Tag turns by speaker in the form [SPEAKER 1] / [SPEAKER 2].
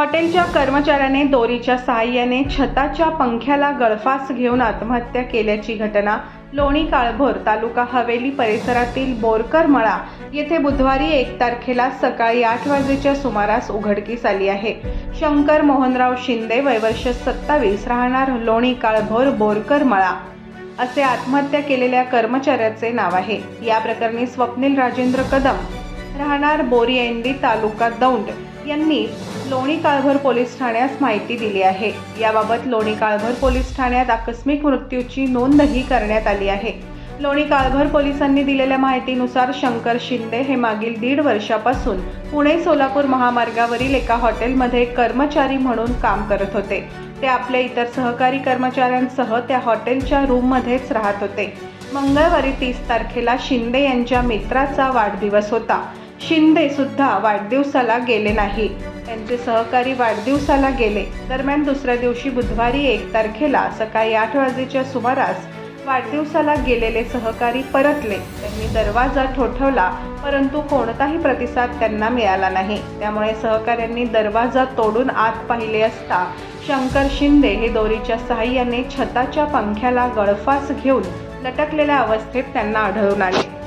[SPEAKER 1] हॉटेलच्या कर्मचाऱ्याने दोरीच्या सहाय्याने छताच्या पंख्याला गळफास घेऊन आत्महत्या केल्याची घटना लोणी काळभोर तालुका हवेली परिसरातील बोरकर मळा येथे बुधवारी एक तारखेला सकाळी आठ वाजेच्या सुमारास उघडकीस आली आहे. शंकर मोहनराव शिंदे वयवर्ष सत्तावीस राहणार लोणी काळभोर बोरकर मळा. असे आत्महत्या केलेल्या कर्मचाऱ्याचे नाव आहे. या प्रकरणी स्वप्नील राजेंद्र कदम राहणार बोरिएंडी तालुका दौंड यांनी लोणी काळभर पोलीस ठाण्यास माहिती दिली आहे. याबाबत लोणी काळभर पोलीस ठाण्यात आकस्मिक मृत्यूची नोंदही करण्यात आली आहे. लोणी काळभर पोलिसांनी दिलेल्या माहितीनुसार शंकर शिंदे हे मागील दीड वर्षापासून पुणे सोलापूर महामार्गावरील एका हॉटेलमध्ये कर्मचारी म्हणून काम करत होते. ते आपल्या इतर सहकारी कर्मचाऱ्यांसह त्या हॉटेलच्या रूममध्येच राहत होते. मंगळवारी तीस तारखेला शिंदे यांच्या मित्राचा वाढदिवस होता. शिंदे सुद्धा वाढदिवसाला गेले नाही. त्यांचे सहकारी वाढदिवसाला गेले. दरम्यान दुसऱ्या दिवशी बुधवारी एक तारखेला सकाळी आठ वाजेच्या सुमारास वाढदिवसाला गेलेले सहकारी परतले. त्यांनी दरवाजा ठोठवला परंतु कोणताही प्रतिसाद त्यांना मिळाला नाही. त्यामुळे सहकाऱ्यांनी दरवाजा तोडून आत पाहिले असता शंकर शिंदे हे दोरीच्या सहाय्याने छताच्या पंख्याला गळफास घेऊन लटकलेल्या अवस्थेत त्यांना आढळून आले.